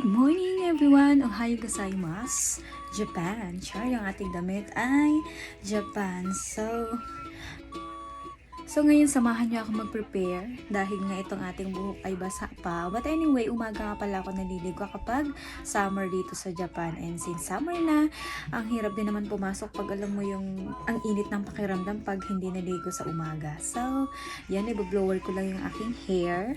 Good morning everyone! Ohayo gozaimasu! Japan. Char, yung ating damit ay Japan. So, So ngayon samahan niyo ako mag-prepare dahil nga itong ating buhok ay basa pa. But anyway, umaga nga pala ako naliligo kapag summer dito sa Japan. And since summer na, ang hirap din naman pumasok pag alam mo yung ang init ng pakiramdam pag hindi naligo sa umaga. So, yan, i-blower ko lang yung aking hair.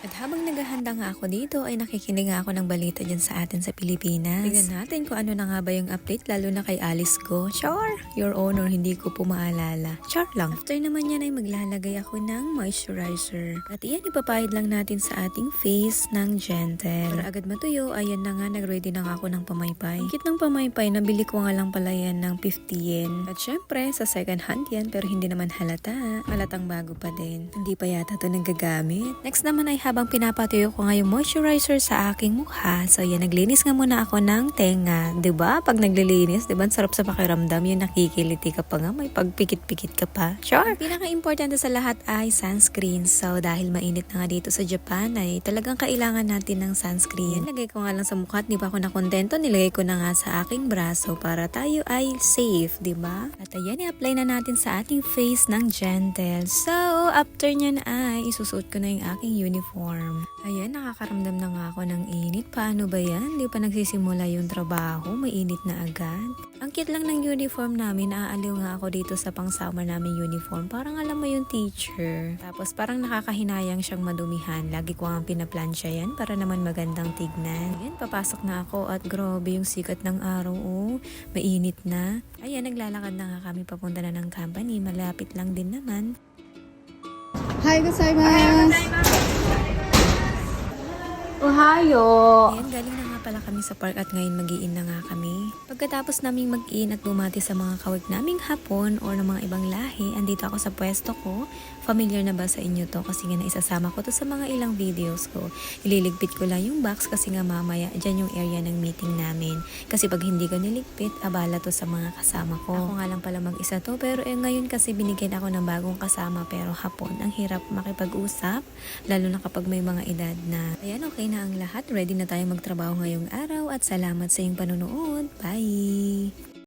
At habang naghahanda nga ako dito ay nakikinig nga ako ng balita dyan sa atin sa Pilipinas. Tignan natin kung ano na nga ba yung update lalo na kay Alice ko. Char! Your honor, hindi ko po maalala. Char lang. After naman yan ay maglalagay ako ng moisturizer. At iyan ipapahid lang natin sa ating face ng gentle. Para agad matuyo, ayan na nga nag-ready na nga ako ng pamaypay. Ang kit ng pamaypay, nabili ko nga lang pala yan ng 50 yen. At syempre, sa second hand yan pero hindi naman halata. Halatang bago pa din. Hindi pa yata ito nagagamit. Next naman ay habang pinapatuyo ko nga yung moisturizer sa aking mukha. So yan, naglinis nga muna ako ng tenga. ba Pag naglilinis, 'di ba ang sarap sa pakiramdam yung nakikiliti ka pa nga, may pagpikit-pikit ka pa. Sure! Pinaka-importante sa lahat ay sunscreen. So dahil mainit na nga dito sa Japan, ay talagang kailangan natin ng sunscreen. Yan, lagay ko nga lang sa mukha at di pa ako nakontento, nilagay ko na nga sa aking braso para tayo ay safe, 'di ba At ayan, i-apply na natin sa ating face ng gentle. So, after nyan ay isusuot ko na yung aking uniform. Ayan, nakakaramdam na nga ako ng init. Paano ba yan? Di pa nagsisimula yung trabaho, mainit na agad. Ang cute lang ng uniform namin, naaaliw nga ako dito sa pang-summer namin uniform. Parang alam mo yung teacher. Tapos parang nakakahinayang siyang madumihan. Lagi ko ang pinaplansya yan para naman magandang tignan. Ayan, papasok na ako at grobe yung sikat ng araw. Oh, mainit na. Ayan, naglalakad na nga kami papunta na ng company. Malapit lang din naman. Hi, gozaimasu. Ohayo! Ayan, galing nga pala kami sa park at ngayon mag na nga kami. Pagkatapos naming mag-in at bumati sa mga kawig naming hapon or ng mga ibang lahi, andito ako sa pwesto ko. Familiar na ba sa inyo to? Kasi nga naisasama ko to sa mga ilang videos ko. Ililigpit ko lang yung box kasi nga mamaya dyan yung area ng meeting namin. Kasi pag hindi ko niligpit, abala to sa mga kasama ko. Ako nga lang pala mag-isa to pero eh, ngayon kasi binigyan ako ng bagong kasama pero hapon ang hirap makipag-usap lalo na kapag may mga edad na. Ayan, okay na ang lahat. Ready na tayo magtrabaho ngayong araw at salamat sa iyong panonood. Bye!